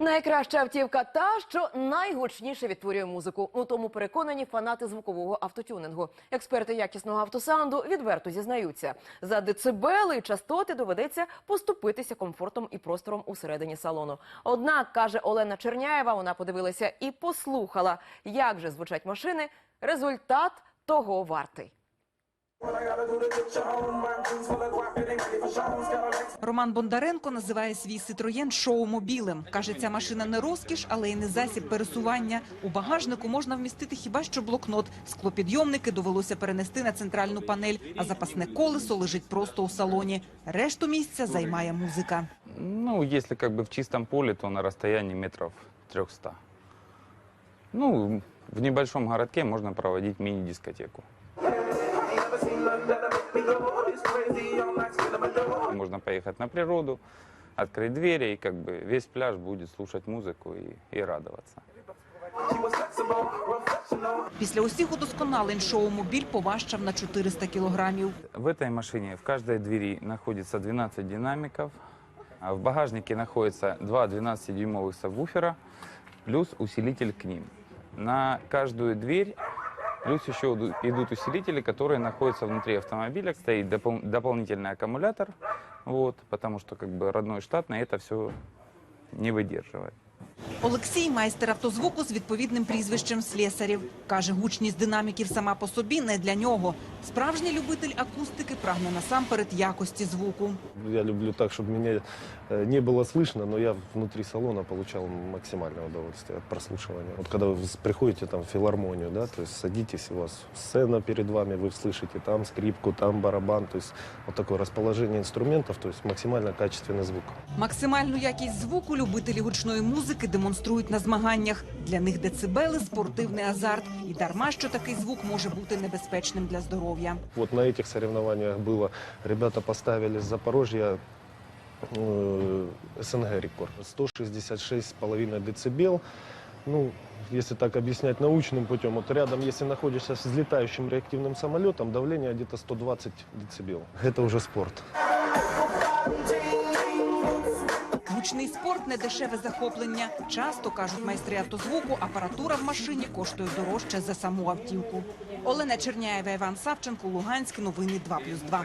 Найкраща автівка та, що найгучніше відтворює музику. У тому переконані фанати звукового автотюнингу. Експерти якісного автосаунду відверто зізнаються. За децибели і частоти доведеться поступитися комфортом і простором усередині салону. Однак, каже Олена Черняєва, вона подивилася і послухала, як же звучать машини. Результат того вартий. Роман Бондаренко називає свій Ситроєн шоу-мобілем. Каже, ця машина не розкіш, але й не засіб пересування. У багажнику можна вмістити хіба що блокнот. Склопідйомники довелося перенести на центральну панель, а запасне колесо лежить просто у салоні. Решту місця займає музика. Ну, если как бы в чистом поле, то на расстоянии метров 300. Ну, в небольшом городке можно проводить мини-дискотеку Можно поехать на природу, открыть двери, и как бы весь пляж будет слушать музыку и, и радоваться. Після усіх удосконалень шоу-мобіль поважчав на 400 кілограмів. В этой машине в каждой двери находится 12 динамиков, а в багажнике находится два 12-дюймовых сабвуфера плюс усилитель к ним. На каждую дверь плюс еще иду- идут усилители, которые находятся внутри автомобиля. Стоит допол- дополнительный аккумулятор, вот, потому что как бы родной штатный это все не выдерживает. Олексій – майстер автозвуку з відповідним прізвищем Слесарів. Каже, гучність динаміків сама по собі не для нього. Справжній любитель акустики прагне насамперед якості звуку. Я люблю так, чтобы меня э, не было слышно, но я внутри салона получал максимальное удовольствие от прослушивания. Вот когда вы с- приходите там в филармонию, да, то есть садитесь, у вас сцена перед вами, вы слышите там скрипку, там барабан, то есть вот такое расположение инструментов, то есть максимально качественный звук. Максимальну якість звуку любителі гучної музики демонструють на змаганнях. Для них децибели – спортивний азарт. І дарма, що такий звук може бути небезпечним для здоров'я. Вот на этих соревнованиях было, ребята поставили с Запорожья э, СНГ рекорд. 166,5 децибел. Ну, если так объяснять научным путем, вот рядом, если находишься с взлетающим реактивным самолетом, давление где-то 120 децибел. Это уже спорт. Гучний спорт – не дешеве захоплення. Часто, кажуть майстри автозвуку, апаратура в машині коштує дорожче за саму автівку. Олена Черняєва, Іван Савченко, Луганськ. Новини 2+,2.